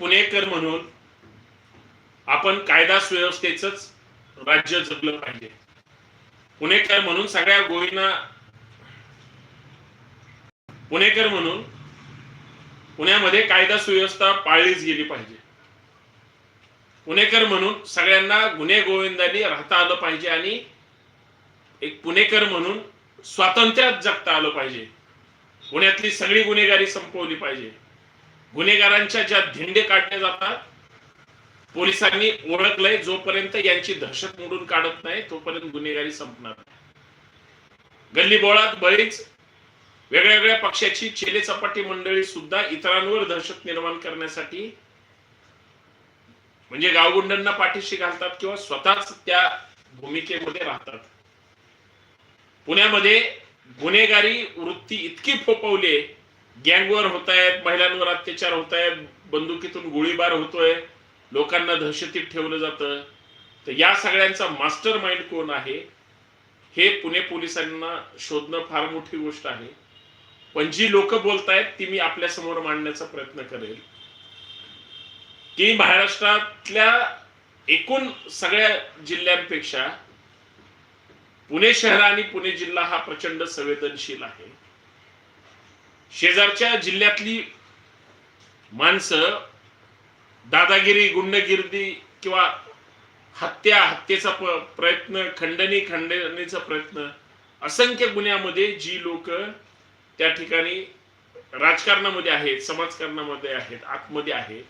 पुणेकर म्हणून आपण कायदा सुव्यवस्थेच राज्य जगलं पाहिजे. पुणेकर म्हणून सगळ्या गोष्टींना पुणेकर म्हणून पुण्यामध्ये कायदा सुव्यवस्था पाळलीच गेली पाहिजे. पुणेकर म्हणून सगळ्यांना गुन्हे गोविंदांनी राहता आलं पाहिजे आणि एक पुणेकर म्हणून स्वातंत्र्यात जगता आलं पाहिजे. पुण्यातली सगळी गुन्हेगारी संपवली पाहिजे. गुन्हेगारांच्या ज्या धिंडे काढले जातात पोलिसांनी ओळखलंय जोपर्यंत यांची दहशत मोडून काढत नाही तोपर्यंत गुन्हेगारी संपणार नाही. गल्ली बोळात बरीच वेगळ्या वेगळ्या पक्षाची चेले चपाटी मंडळी सुद्धा इतरांवर दहशत निर्माण करण्यासाठी म्हणजे गावगुंडांना पाठीशी घालतात किंवा स्वतःच त्या भूमिकेमध्ये राहतात पुण्यामध्ये गुन्हेगारी वृत्ती इतकी फोपवली गँगवर होत आहेत महिलांवर अत्याचार होत आहेत बंदुकीतून गोळीबार होतोय लोकांना दहशतीत ठेवलं जातं. तर या सगळ्यांचा मास्टर माइंड कोण आहे हे पुणे पोलिसांना शोधणं फार मोठी गोष्ट आहे. पण जी लोक बोलतायत ती मी आपल्यासमोर मांडण्याचा प्रयत्न करेल. की महाराष्ट्रातल्या एकूण सगळ्या जिल्ह्यांपेक्षा पुणे शहर आणि पुणे जिल्हा हा प्रचंड संवेदनशील आहे. शेजारच्या जिल्ह्यातली माणसं दादागिरी गुंडगिर्दी किंवा हत्या हत्येचा प्रयत्न खंडणी खंडणीचा प्रयत्न असंख्य गुन्ह्यामध्ये जी लोक त्या ठिकाणी राजकारणामध्ये आहेत समाजकारणामध्ये आहेत आतमध्ये आहेत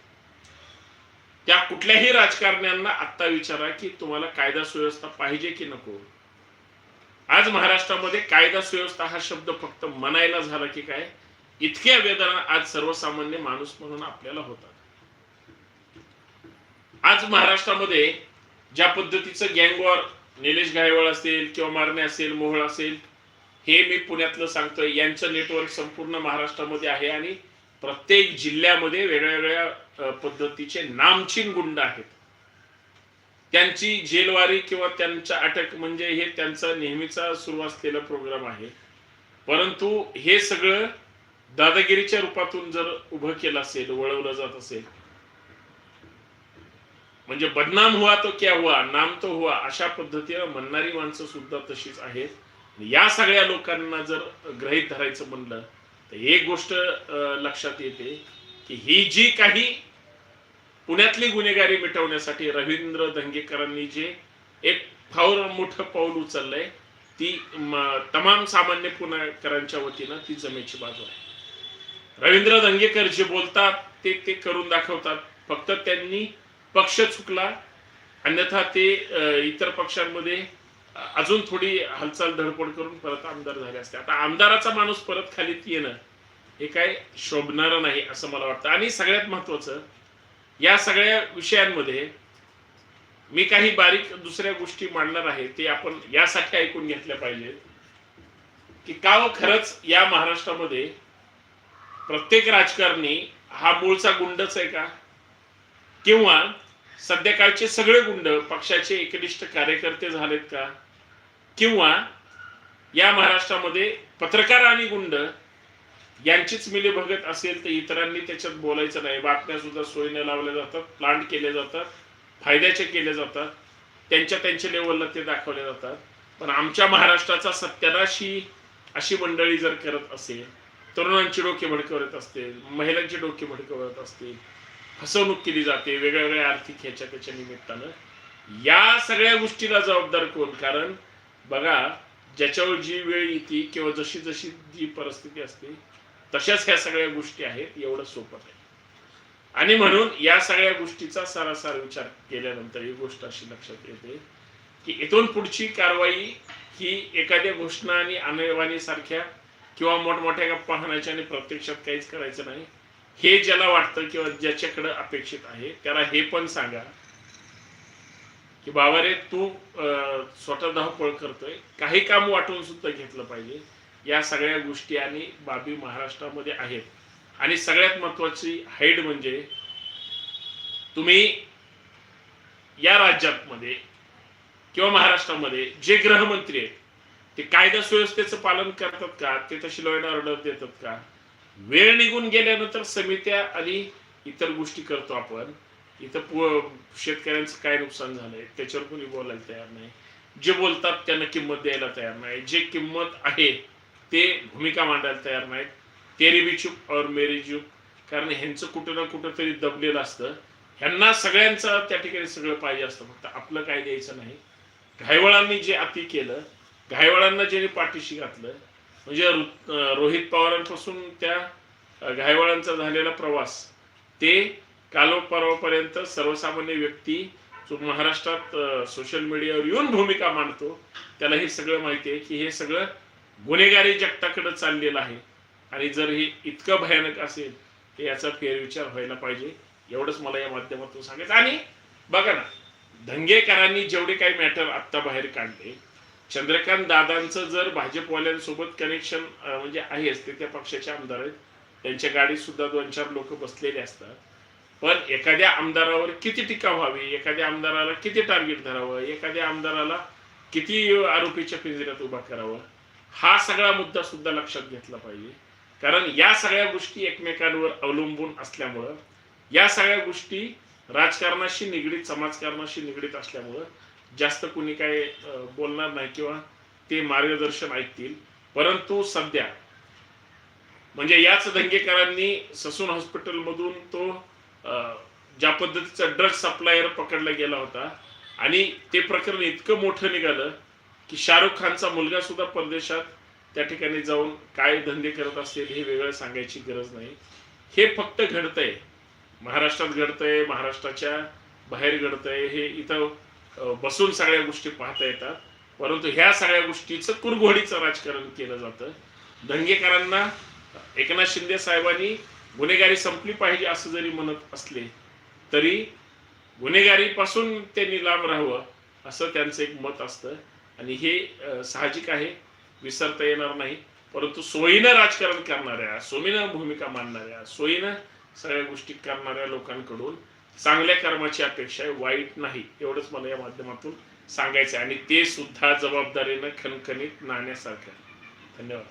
त्या कुठल्याही राजकारण्यांना आत्ता विचारा की तुम्हाला कायदा सुव्यवस्था पाहिजे की नको. आज महाराष्ट्रामध्ये कायदा सुव्यवस्था हा शब्द फक्त म्हणायला झाला की काय? इतक्या वेदना आज सर्वसामान्य माणूस म्हणून आपल्याला होतात. आज महाराष्ट्रामध्ये ज्या पद्धतीचं गँगवॉर निलेश गायवळ असेल किंवा मारणे असेल मोहळ असेल हे मी पुण्यातलं सांगतोय. यांचं नेटवर्क संपूर्ण महाराष्ट्रामध्ये आहे आणि प्रत्येक जिल्ह्यामध्ये वेगळ्या वेगळ्या पद्धतीचे नामचीन गुंड आहेत. त्यांची जेलवारी किंवा त्यांच्या अटक म्हणजे हे त्यांचा नेहमीचा सुरू असलेला प्रोग्राम आहे. परंतु हे सगळं दादागिरीच्या रूपातून जर उभं केलं असेल वळवलं जात असेल म्हणजे बदनाम हुआ तो क्या हुआ नाम तो हुआ अशा पद्धतीनं म्हणणारी माणसं सुद्धा तशीच आहेत. या सगळ्या लोकांना जर ग्रहित धरायचं म्हणलं तर एक गोष्ट लक्षात येते की ही जी काही पुण्यातली गुन्हेगारी मिटवण्यासाठी रवींद्र दंगेकरांनी जे एक फार मोठं पाऊल उचललंय ती तमाम सामान्य पुणेकरांच्या वतीनं ती जमेची बाजू आहे. रवींद्र दंगेकर जे बोलतात ते ते करून दाखवतात. फक्त त्यांनी पक्ष चुकला. अन्यथा ते इतर पक्षांमध्ये अजून थोडी हालचाल धडपड करून परत आमदार झाले असते. आता आमदाराचा माणूस परत खालीत येणं हे काय शोभणारं नाही असं मला वाटतं. आणि सगळ्यात महत्वाचं या सगळ्या विषयांमध्ये मी काही बारीक दुसऱ्या गोष्टी मांडणार आहे ते आपण यासाठी ऐकून घेतल्या पाहिजेत. की का हो खरंच या महाराष्ट्रामध्ये प्रत्येक राजकारणी हा मूळचा गुंडच आहे का? किंवा सध्याकाळचे सगळे गुंड पक्षाचे एकनिष्ठ कार्यकर्ते झालेत का? किंवा या महाराष्ट्रामध्ये पत्रकार आणि गुंड यांचीच मिलीभगत असेल तर इतरांनी त्याच्यात बोलायचं नाही. बातम्या सुद्धा सोयीने लावल्या जातात प्लांट केले जातात फायद्याचे केले जातात. त्यांच्या त्यांच्या लेवलला ते दाखवले जातात. पण आमच्या महाराष्ट्राचा सत्यानाशी अशी मंडळी जर करत असेल तरुणांची डोके भडकवत असतील महिलांचे डोके भडकवत असतील फसवणूक केली जाते वेगळ्या वेगळ्या आर्थिक ह्याच्या त्याच्या निमित्तानं. या सगळ्या गोष्टीला जबाबदार कोण? कारण बघा ज्याच्यावर जी वेळ येते किंवा जशी जशी जी परिस्थिती असते तशाच ह्या सगळ्या गोष्टी आहेत एवढं सोपं नाही. आणि म्हणून या सगळ्या गोष्टीचा सारासार विचार केल्यानंतर ही गोष्ट अशी लक्षात येते की इथून पुढची कारवाई ही एखाद्या घोषणा आणि आणीबाणी सारख्या किंवा मोठमोठ्या गप्पा हाणायच्या आणि प्रत्यक्षात काहीच करायचं नाही. हे ज्याला वाटतं किंवा ज्याच्याकडे अपेक्षित आहे त्याला हे पण सांगा की बाबा रे तू स्वतः धावपळ करतोय. काही काम वाटून सुद्धा घेतलं पाहिजे. या सगळ्या गोष्टी आणि बाबी महाराष्ट्रामध्ये आहेत. आणि सगळ्यात महत्वाची हाईड म्हणजे तुम्ही या राज्यात मध्ये किंवा महाराष्ट्रामध्ये जे गृहमंत्री आहेत ते कायदा सुव्यवस्थेचं पालन करतात का? ते तशी लॉ ऑर्डर देतात का? वेळ निघून गेल्यानंतर समित्या आणि इतर गोष्टी करतो आपण. इथं पु- शेतकऱ्यांचं काय नुकसान झालंय त्याच्यावर कोणी बोलायला तयार नाही. जे बोलतात त्यांना किंमत द्यायला तयार नाही. जे किंमत आहे ते भूमिका मांडायला तयार नाहीत. तेरी बी चूप और मेरी चूप कारण ह्यांचं कुठं ना कुठं तरी दबलेलं असतं. ह्यांना सगळ्यांचं त्या ठिकाणी सगळं पाहिजे असतं. फक्त आपलं काय द्यायचं नाही. घायवळांनी जे अति केलं घायवाळांना ज्यांनी पाठीशी घातलं म्हणजे रोहित पवारांपासून त्या घायवाळांचा झालेला प्रवास ते काल परवापर्यंत सर्वसामान्य व्यक्ती जो महाराष्ट्रात सोशल मीडियावर येऊन भूमिका मांडतो त्याला हे सगळं माहिती आहे की हे सगळं गुन्हेगारी जगताकडे चाललेलं आहे. आणि जर हे इतकं भयानक असेल तर याचा फेरविचार व्हायला पाहिजे एवढंच मला या माध्यमातून सांगायचं. आणि बघा ना धंगेकरांनी जेवढे काही मॅटर आत्ता बाहेर काढले चंद्रकांत दादांचं जर भाजपवाल्यांसोबत कनेक्शन म्हणजे आहेच ते त्या पक्षाचे आमदार आहेत. त्यांच्या गाडीत सुद्धा दोन चार लोक बसलेले असतात. पण एखाद्या आमदारावर किती टीका व्हावी? एखाद्या आमदाराला किती टार्गेट धरावं? एखाद्या आमदाराला किती आरोपीच्या पिंजऱ्यात उभा करावं? हा सगळा मुद्दा सुद्धा लक्षात घेतला पाहिजे. कारण या सगळ्या गोष्टी एकमेकांवर अवलंबून असल्यामुळं या सगळ्या गोष्टी राजकारणाशी निगडीत समाजकारणाशी निगडीत असल्यामुळं जास्त कुणी काय बोलणार नाही किंवा ते मार्गदर्शन ऐकतील. परंतु सध्या म्हणजे याच दंगेकरांनी ससून हॉस्पिटलमधून तो अं, ज्या पद्धतीचा ड्रग सप्लायर पकडला गेला होता आणि ते प्रकरण इतकं मोठं निघालं की शाहरुख खानचा मुलगा सुद्धा परदेशात त्या ठिकाणी जाऊन काय धंदे करत असतील हे वेगळं सांगायची गरज नाही. हे फक्त घडतंय. महाराष्ट्रात घडतंय महाराष्ट्राच्या बाहेर घडतंय हे इथं बसून सगळ्या गोष्टी पाहता येतात. परंतु ह्या सगळ्या गोष्टीचं कुरघोडीचं राजकारण केलं जातं. दंगेकरांना एकनाथ शिंदे साहेबांनी गुन्हेगारी संपली पाहिजे असं जरी म्हणत असले तरी गुन्हेगारीपासून त्यांनी लांब राहावं असं त्यांचं एक मत असतं. आणि हे साहजिक आहे विसरता येणार नाही. परंतु सोयीनं राजकारण करणाऱ्या सोयीनं भूमिका मांडणाऱ्या सोयीनं सगळ्या गोष्टी करणाऱ्या लोकांकडून चांगल्या कर्माची अपेक्षा आहे वाईट नाही एवढंच मला या माध्यमातून सांगायचं आहे. आणि ते सुद्धा जबाबदारीनं खणखणीत नाण्यासारखं धन्यवाद.